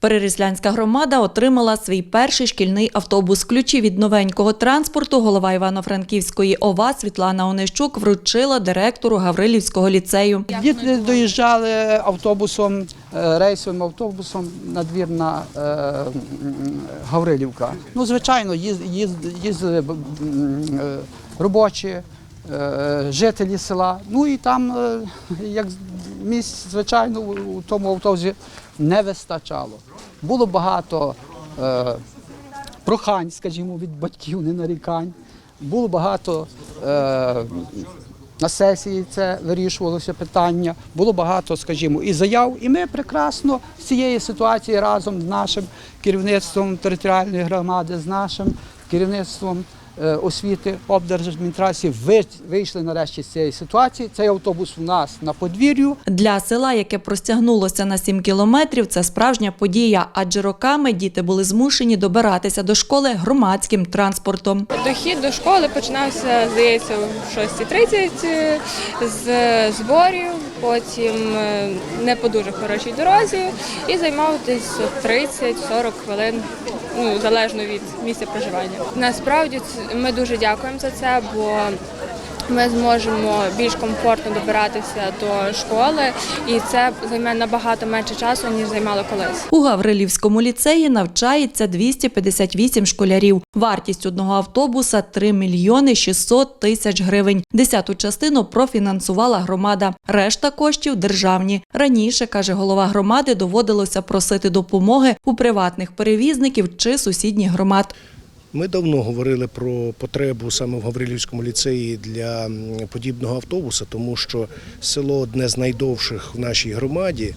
Переріслянська громада отримала свій перший шкільний автобус. Ключі від новенького транспорту голова Івано-Франківської ОВА Світлана Онищук вручила директору Гаврилівського ліцею. Діти доїжджали автобусом, е, рейсовим автобусом на двір на е, Гаврилівка. Ну, звичайно, їз- їз- їздили е, робочі, е, жителі села. Ну і там, е, як місць, звичайно, у тому автобусі не вистачало. Було багато е, прохань, скажімо, від батьків, не нарікань. Було багато е, на сесії це вирішувалося питання. Було багато, скажімо, і заяв. І ми прекрасно з цієї ситуації разом з нашим керівництвом територіальної громади, з нашим керівництвом освіти облдержадміністрації ви- вийшли нарешті з цієї ситуації. Цей автобус у нас на подвір'ю. Для села, яке простягнулося на 7 кілометрів, це справжня подія, адже роками діти були змушені добиратися до школи громадським транспортом. Дохід до школи починався, здається, о 6.30 е, з зборів, потім е, не по дуже хорошій дорозі і займав десь 30-40 хвилин, ну, залежно від місця проживання. Насправді ми дуже дякуємо за це, бо ми зможемо більш комфортно добиратися до школи, і це займе набагато менше часу, ніж займало колись. У Гаврилівському ліцеї навчається 258 школярів. Вартість одного автобуса 3 мільйони 600 тисяч гривень. Десяту частину профінансувала громада. Решта коштів державні. Раніше, каже голова громади, доводилося просити допомоги у приватних перевізників чи сусідніх громад. Ми давно говорили про потребу саме в Гаврилівському ліцеї для подібного автобуса, тому що село одне з найдовших в нашій громаді,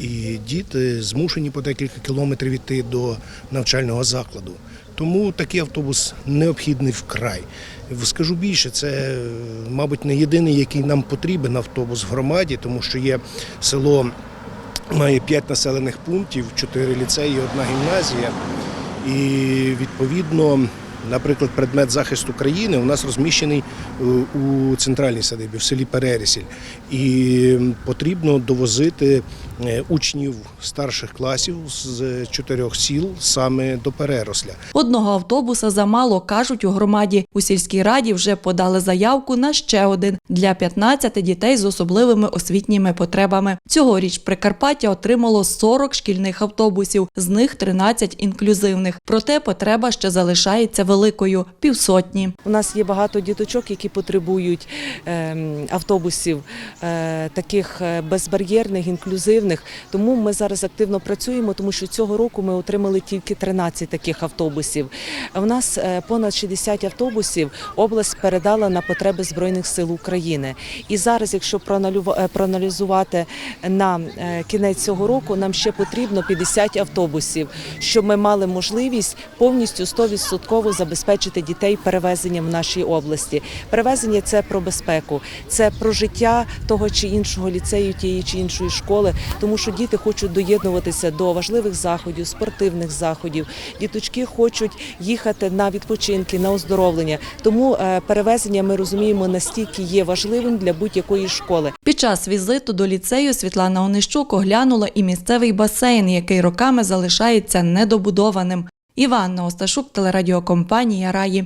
і діти змушені по декілька кілометрів йти до навчального закладу. Тому такий автобус необхідний вкрай. Скажу більше, це, мабуть, не єдиний, який нам потрібен автобус в громаді, тому що є село має 5 населених пунктів, 4 ліцеї, одна гімназія. І відповідно, наприклад, предмет захисту країни у нас розміщений е, у центральній садибі, в селі Перерісіль. І потрібно довозити учнів старших класів з чотирьох сіл саме до Переросля. Одного автобуса замало, кажуть у громаді. У сільській раді вже подали заявку на ще один для 15 дітей з особливими освітніми потребами. Цьогоріч Прикарпаття отримало 40 шкільних автобусів, з них 13 інклюзивних. Проте потреба ще залишається великою півсотні. У нас є багато діточок, які потребують ем, автобусів е, таких е, безбар'єрних, інклюзивних. Тому ми зараз активно працюємо, тому що цього року ми отримали тільки 13 таких автобусів. У нас е, понад 60 автобусів область передала на потреби збройних сил України. І зараз, якщо е, проаналізувати на е, кінець цього року, нам ще потрібно 50 автобусів, щоб ми мали можливість повністю 100% забезпечити дітей перевезенням в нашій області. Перевезення це про безпеку, це про життя того чи іншого ліцею, тієї чи іншої школи, тому що діти хочуть доєднуватися до важливих заходів, спортивних заходів. Діточки хочуть їхати на відпочинки, на оздоровлення. Тому е, перевезення ми розуміємо настільки є важливим для будь-якої школи. Під час візиту до ліцею Світлана Онищук оглянула і місцевий басейн, який роками залишається недобудованим. Іванна Осташук, телерадіокомпанія Раї.